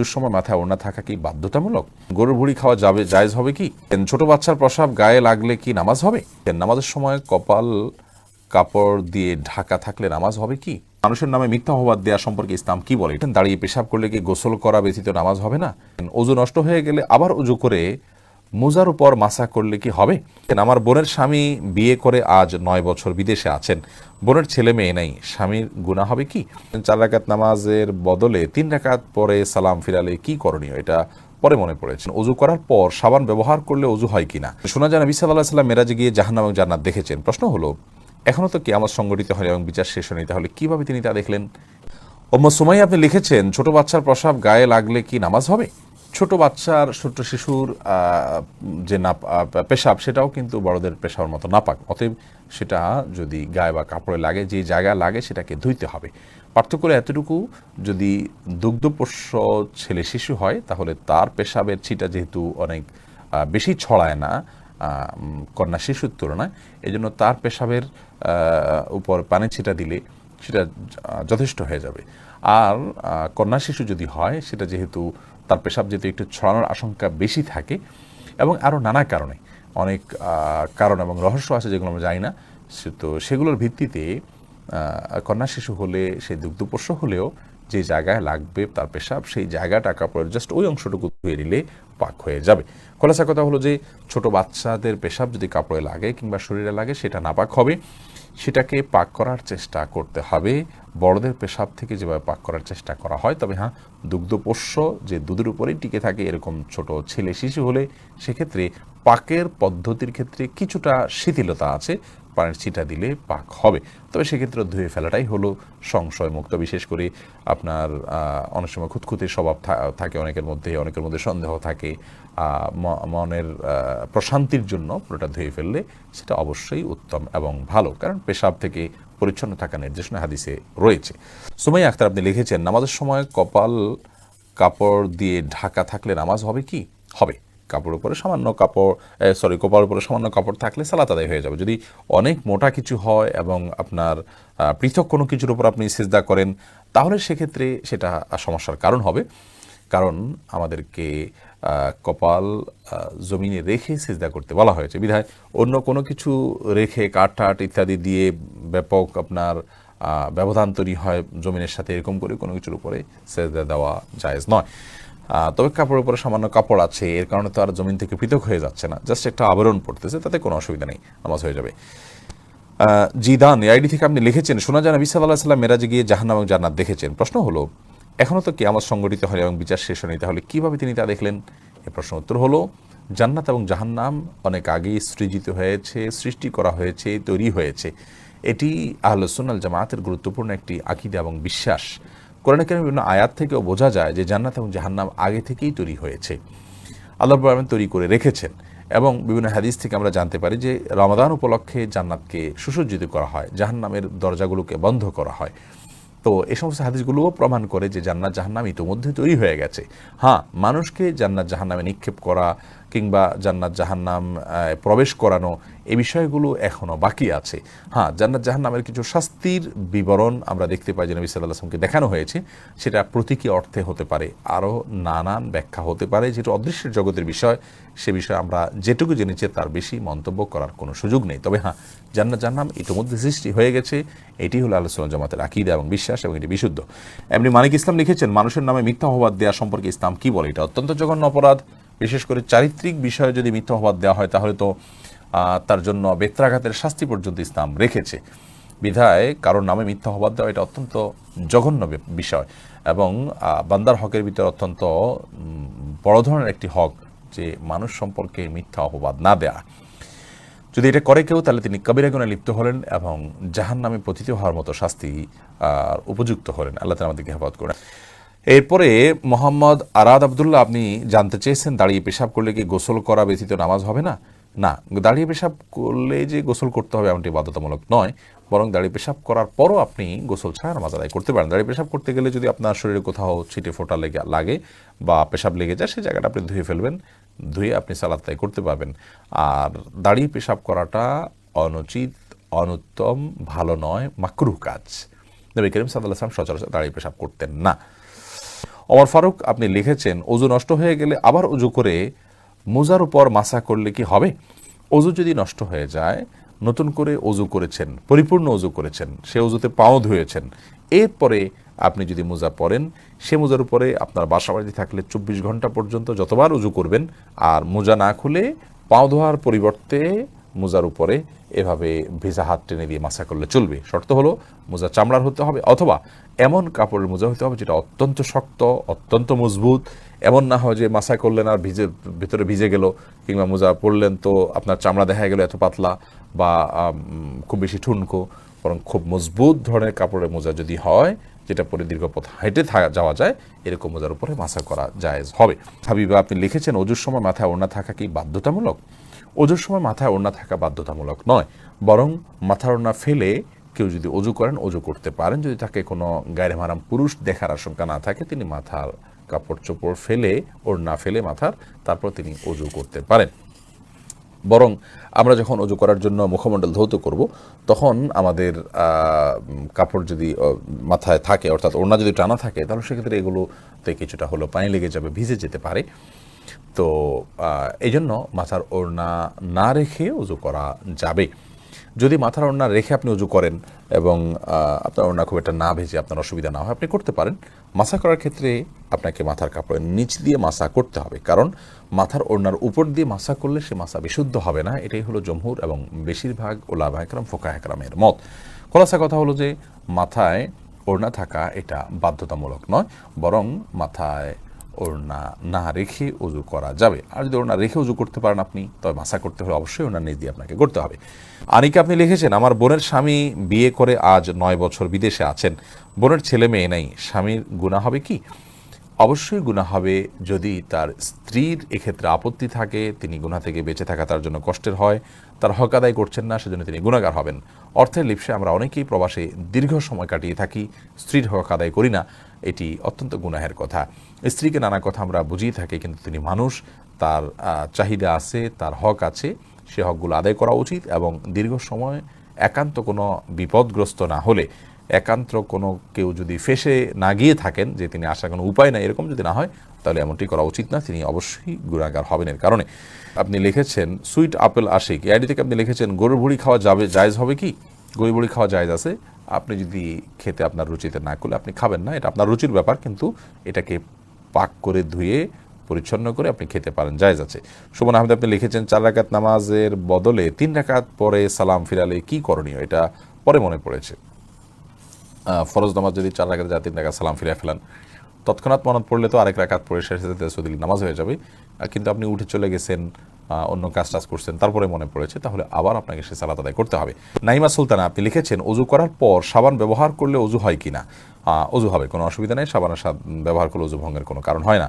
অজুর সময় মাথায় ওড়না থাকা কি বাধ্যতামূলক? গরুর ভুড়ি খাওয়া যাবে, জায়েজ হবে কি? ছোট বাচ্চার প্রসাব গায়ে লাগলে কি নামাজ হবে? নামাজের সময় কপাল কাপড় দিয়ে ঢাকা থাকলে নামাজ হবে কি? মানুষের নামে মিথ্যা হবাদ দেওয়া সম্পর্কে ইসলাম কি বলে? দাঁড়িয়ে পেশাব করলে কি গোসল করা ব্যতীত নামাজ হবে না? ওজু নষ্ট হয়ে গেলে আবার উজু করে মোজার উপর মাসা করলে কি হবে? আমার বোনের স্বামী বিয়ে করে আজ নয় বছর বিদেশে আছেন। বোনের ছেলে মেয়ে নাই। স্বামীর গুণা হবে কি? চার রাকাত নামাজের বদলে তিন রাকাত পরে সালাম ফিরালে কি করণীয়? এটা পরে মনে পড়েছে। অজু করার পর সাবান ব্যবহার করলে অজু হয় কিনা? শোনা যায় নবী সাল্লাহ সাল্লাম মেরাজে গিয়ে জাহান্নাম এবং জান্নাত দেখেছেন। প্রশ্ন হলো এখনও তো কি আমার সংগঠিত হয়নি এবং বিচার শেষ হয়নি। তাহলে কীভাবে তিনি তা দেখলেন? ওম্ম সুমাই আপনি লিখেছেন, ছোট বাচ্চার প্রসাব গায়ে লাগলে কি নামাজ হবে? ছোট বাচ্চার, ছোট্ট শিশুর যে না পেশাব, সেটাও কিন্তু বড়দের পেশার মতো নাপাক। অতএব সেটা যদি গায়ে বা কাপড়ে লাগে, যে জায়গা লাগে সেটাকে ধুইতে হবে। পার্থক্য এতটুকু, যদি দুগ্ধপোষ্য ছেলে শিশু হয়, তাহলে তার পেশাবের ছিটা যেহেতু অনেক বেশি ছড়ায় না কন্যা শিশুর তুলনায় এই জন্য তার পেশাবের উপর পানি ছিটা দিলে সেটা যথেষ্ট হয়ে যাবে। আর কন্যা শিশু যদি হয়, সেটা যেহেতু তার পেশাব যেহেতু একটু ছড়ানোর আশঙ্কা বেশি থাকে এবং আরও নানা কারণে। অনেক কারণ এবং রহস্য আছে যেগুলো আমরা জানি না। সে- তো সেগুলোর ভিত্তিতে কন্যা শিশু হলে সেই দুগ্ধপোষ্য হলেও যে জায়গায় লাগবে তার পেশাব, সেই জায়গাটা কাপড়ের জাস্ট ওই অংশটুকু ধুয়ে নিলে পাক হয়ে যাবে। খোলাসা কথা হলো যে ছোট বাচ্চাদের পেশাব যদি কাপড়ে লাগে কিংবা শরীরে লাগে, সেটা নাপাক হবে। সেটাকে পাক করার চেষ্টা করতে হবে। বড়দের পেশাব থেকে যেভাবে পাক করার চেষ্টা করা হয়, তবে হ্যাঁ দুগ্ধপোষ্য যে দুধের উপরেই টিকে থাকে এরকম ছোট ছেলে শিশু হলে সেক্ষেত্রে পাকের পদ্ধতির ক্ষেত্রে কিছুটা শিথিলতা আছে। পানির ছিটা দিলে পাক হবে। তবে সেক্ষেত্রে ধুয়ে ফেলাটাই হলো সংশয় মুক্ত বিশেষ করে আপনার অনেক সময় খুঁতখুঁতে স্বভাব থাকে অনেকের মধ্যে অনেকের মধ্যে সন্দেহ থাকে। মনের প্রশান্তির জন্য পুরোটা ধুয়ে ফেললে সেটা অবশ্যই উত্তম এবং ভালো, কারণ পেশাব থেকে পরিচ্ছন্ন থাকা নির্দেশনা হাদিসে রয়েছে। সুমাই আখতার আপনি লিখেছেন, নামাজের সময় কপাল কাপড় দিয়ে ঢাকা থাকলে নামাজ হবে কি? হবে। কাপড়ের উপরে সামান্য কাপড় সরি কপালের উপরে সামান্য কাপড় থাকলে সালাত আদায় হয়ে যাবে। যদি অনেক মোটা কিছু হয় এবং আপনার পৃথক কোনো কিছুর উপর আপনি সেজদা করেন, তাহলে সেক্ষেত্রে সেটা সমস্যার কারণ হবে। কারণ আমাদেরকে কপাল জমিনে রেখে সেজদা করতে বলা হয়েছে। বিধায় অন্য কোনো কিছু রেখে কাঠ টাট ইত্যাদি দিয়ে ব্যাপক আপনার ব্যবধান তৈরি হয় জমিনের সাথে, এরকম করে কোনো কিছুর উপরে সেজদা দেওয়া জায়েজ নয়। তবে কাপড়ের উপরে সামান্য কাপড় আছে, এর কারণে তো আর জমিন থেকে পৃথক হয়ে যাচ্ছে না। জাস্ট একটা আবরণ পড়তেছে, তাতে কোনো অসুবিধা নেই, নামাজ হয়ে যাবে। জিদান, এআইডি থেকে আপনি লিখেছেন, শোনা যায় নবী সাল্লাহ সাল্লাম মেরাজে গিয়ে জাহান্নাম এবং জান্নাত দেখেছেন। প্রশ্ন হলো এখনও তো কেয়ামত সংগঠিত হয় এবং বিচার শেষ হয়নি, তাহলে কীভাবে তিনি তা দেখলেন? এ প্রশ্ন উত্তর হলো, জান্নাত এবং জাহান্নাম অনেক আগেই সৃজিত হয়েছে, সৃষ্টি করা হয়েছে, তৈরি হয়েছে। এটি আহলসুন্নাল জামায়াতের গুরুত্বপূর্ণ একটি আকিদা এবং বিশ্বাস। কোরআন কেন বিভিন্ন আয়াত থেকেও বোঝা যায় যে জান্নাত এবং জাহান্নাম আগে থেকেই তৈরি হয়েছে। আল্লাহ রহমান তৈরি করে রেখেছেন এবং বিভিন্ন হাদিস থেকে আমরা জানতে পারি যে রমাদান উপলক্ষে জান্নাতকে সুসজ্জিত করা হয়, জাহান্নামের দরজাগুলোকে বন্ধ করা হয়। তো এ সমস্ত হাদিসগুলোও প্রমাণ করে যে জান্নাত জাহান্নাম ইতোমধ্যে তৈরি হয়ে গেছে। হ্যাঁ মানুষকে জান্নাত জাহান্নামে নিক্ষেপ করা কিংবা জান্নাত জাহান্নাম প্রবেশ করানো এই বিষয়গুলো এখনও বাকি আছে। হ্যাঁ জান্নাত জাহান্নামের কিছু শাস্তির বিবরণ আমরা দেখতে পাই যে নবী সাল্লাহ আসলামকে দেখানো হয়েছে। সেটা প্রতীকী অর্থে হতে পারে, আরও নানান ব্যাখ্যা হতে পারে যেটা অদৃশ্যের জগতের বিষয়, সে বিষয়ে আমরা যেটুকু জেনেছি তার বেশি মন্তব্য করার কোনো সুযোগ নেই। তবে হ্যাঁ জান্নাত জাহান্নাম ইতিমধ্যে সৃষ্টি হয়ে গেছে। এটি হলো আলোচনা জামাতের আকিদা এবং বিশ্বাস এবং এটি বিশুদ্ধ। এমনি মানিক ইসলাম লিখেছেন, মানুষের নামে মিথ্যা অপবাদ দেওয়া সম্পর্কে ইসলাম কি বলে? এটা অত্যন্ত জঘন্য অপরাধ। বিশেষ করে চারিত্রিক বিষয়ে যদি মিথ্যা অপবাদ দেওয়া হয়, তাহলে তো তার জন্য বেত্রাঘাতের শাস্তি পর্যন্ত ইসলাম রেখেছে। বিধায় কারোর নামে মিথ্যা অপবাদ দেওয়া এটা অত্যন্ত জঘন্য বিষয় এবং বান্দার হকের ভিতরে অত্যন্ত বড় ধরনের একটি হক যে মানুষ সম্পর্কে মিথ্যা অপবাদ না দেয়া। যদি এটা করে কেউ, তাহলে তিনি কবিরা গুণে লিপ্ত হলেন এবং জাহান নামে পতিত হওয়ার মতো শাস্তি উপযুক্ত হলেন। আল্লাহ তালা আমাদেরকে হেফাজত করেন। এরপরে মোহাম্মদ আরাদ আবদুল্লাহ, আপনি জানতে চেয়েছেন দাঁড়িয়ে পেশাব করলে কি গোসল করা ব্যতীত নামাজ হবে না? না, দাঁড়িয়ে পেশাব করলে যে গোসল করতে হবে এমনটি বাধ্যতামূলক নয়, বরং দাঁড়িয়ে পেশাব করার পরও আপনি গোসল ছাড়া নামাজ আদায় করতে পারেন। দাঁড়িয়ে পেশাব করতে গেলে যদি আপনার শরীরে কোথাও ছিটে ফোটা লেগে, লাগে বা পেশাব লেগে যায়, সেই জায়গাটা আপনি ধুয়ে ফেলবেন, ধুয়ে আপনি সালাদ তাই করতে পারবেন। আর দাঁড়িয়ে পেশাব করাটা অনুচিত, অনুত্তম, ভালো নয়, মাকরুহ কাজ। নবী করিম আসলাম সচরাচর দাঁড়িয়ে পেশাব করতেন না। অমর ফারুক, আপনি লিখেছেন অজু নষ্ট হয়ে গেলে আবার অজু করে মোজার উপর মাসা করলে কি হবে? অজু যদি নষ্ট হয়ে যায়, নতুন করে অজু করেছেন, পরিপূর্ণ অজু করেছেন, সে অজুতে পাও ধুয়েছেন, এরপরে আপনি যদি মোজা পরেন, সে মোজার উপরে আপনার বাসা বাড়িতে থাকলে চব্বিশ ঘণ্টা পর্যন্ত যতবার উজু করবেন, আর মোজা না খুলে পাও ধোয়ার পরিবর্তে মোজার উপরে এভাবে ভেজা হাত টেনে দিয়ে মাসা করলে চলবে। শর্ত হলো মোজা চামড়ার হতে হবে অথবা এমন কাপড়ের মোজা হতে হবে যেটা অত্যন্ত শক্ত, অত্যন্ত মজবুত। এমন না হয় যে মাসা করলেন আর ভিজে, ভিতরে ভিজে গেল কিংবা মোজা পরলেন তো আপনার চামড়া দেখা গেল এত পাতলা বা খুব বেশি ঠুনকো। বরং খুব মজবুত ধরনের কাপড়ের মোজা যদি হয়, যেটা পরে দীর্ঘ পথ হেঁটে যাওয়া যায়, এরকম মোজার উপরে মাসা করা জায়েজ হবে। হাবিবা, আপনি লিখেছেন, অজুর সময় মাথায় ওড়না থাকা কি বাধ্যতামূলক? অজুর সময় মাথায় ওড়না থাকা বাধ্যতামূলক নয়, বরং মাথার ওড়না ফেলে কেউ যদি অজু করেন অজু করতে পারেন। যদি তাকে কোনো গায়ের মারাম পুরুষ দেখার আশঙ্কা না থাকে, তিনি মাথার কাপড় চোপড় ফেলে, ওড়না ফেলে মাথার, তারপর তিনি অজু করতে পারেন। বরং আমরা যখন অজু করার জন্য মুখমণ্ডল ধৌত করব, তখন আমাদের কাপড় যদি মাথায় থাকে, অর্থাৎ ওড়না যদি টানা থাকে, তাহলে সেক্ষেত্রে এগুলোতে কিছুটা হলো পানি লেগে যাবে, ভিজে যেতে পারে। তো এই জন্য মাথার ওড়না না রেখে উজু করা যাবে। যদি মাথার ওড়না রেখে আপনি উজু করেন এবং আপনার ওড়না খুব একটা না ভেজে আপনার অসুবিধা না হয়, আপনি করতে পারেন। মাসা করার ক্ষেত্রে আপনাকে মাথার কাপড়ের নিচ দিয়ে মাসা করতে হবে। কারণ মাথার ওড়নার উপর দিয়ে মাসা করলে সে মাসা বিশুদ্ধ হবে না। এটাই হলো জমহুর এবং বেশিরভাগ ওলামা একরাম ফোকা একরামের মত। খোলাসা কথা হলো যে, মাথায় ওড়না থাকা এটা বাধ্যতামূলক নয়, বরং মাথায় ওড়না না রেখে উজু করা যাবে। আর যদি ওড়না রেখে উজু করতে পারেন আপনি, তবে মাসা করতে হলে অবশ্যই ওনার নিজ দিয়ে আপনাকে করতে হবে। আনিকে, আপনি লিখেছেন, আমার বোনের স্বামী বিয়ে করে আজ নয় বছর বিদেশে আছেন। বোনের ছেলে মেয়ে নেই, স্বামীর গুণা হবে কি? অবশ্যই গুণা হবে যদি তার স্ত্রীর এক্ষেত্রে আপত্তি থাকে, তিনি গুণা থেকে বেঁচে থাকা তার জন্য কষ্টের হয়, তার হক আদায় করছেন না, সেজন্য তিনি গুণাগার হবেন। অর্থের লিপসে আমরা অনেকেই প্রবাসে দীর্ঘ সময় কাটিয়ে থাকি, স্ত্রীর হক আদায় করি না, এটি অত্যন্ত গুনাহের কথা। স্ত্রীকে নানা কথা আমরা বুঝিয়ে থাকি, কিন্তু তিনি মানুষ, তার চাহিদা আছে, তার হক আছে, সে হকগুলো আদায় করা উচিত এবং দীর্ঘ সময় একান্ত কোনো বিপদগ্রস্ত না হলে একান্ত কোনো কেউ যদি ফেসে না গিয়ে থাকেন যে তিনি আসার কোনো উপায় নাই, এরকম যদি না হয়, তাহলে এমনটি করা উচিত না, তিনি অবশ্যই গুণাগার হবেন এর কারণে। আপনি লিখেছেন, সুইট আপেল আশিক এই আইডি থেকে আপনি লিখেছেন, গরুর ভুড়ি খাওয়া যাবে, জায়েজ হবে কি? গরুর ভুড়ি খাওয়া জায়জ আছে। আপনি যদি খেতে আপনার রুচিতে না করলে আপনি খাবেন না, এটা আপনার রুচির ব্যাপার, কিন্তু এটাকে পাক করে ধুয়ে পরিচ্ছন্ন করে আপনি খেতে পারেন, জায়েজ আছে। সুমন আহমেদ, আপনি লিখেছেন, চার রাকাত নামাজের বদলে তিন রাকাত পরে সালাম ফিরালে কি করণীয়? এটা পরে মনে পড়েছে। ফরজ নামাজ যদি চার রাখাতে যা তিন রাখা সালাম ফিরে ফেলান তৎক্ষণাৎ মনত পড়লে তো আরেক রাখাত পড়ে শেষে তেসুদিল নামাজ হয়ে যাবে। কিন্তু আপনি উঠে চলে গেছেন অন্য কাজ টাজ করছেন তারপরে মনে পড়েছে তাহলে আবার আপনাকে সে সালাত আদায় করতে হবে। নাইমা সুলতানা আপনি লিখেছেন অজু করার পর সাবান ব্যবহার করলে অজু হয় কিনা? আহ, অজু হবে কোনো অসুবিধা নেই সাবানের ব্যবহার করলে অজু ভঙ্গের কোনো কারণ হয় না।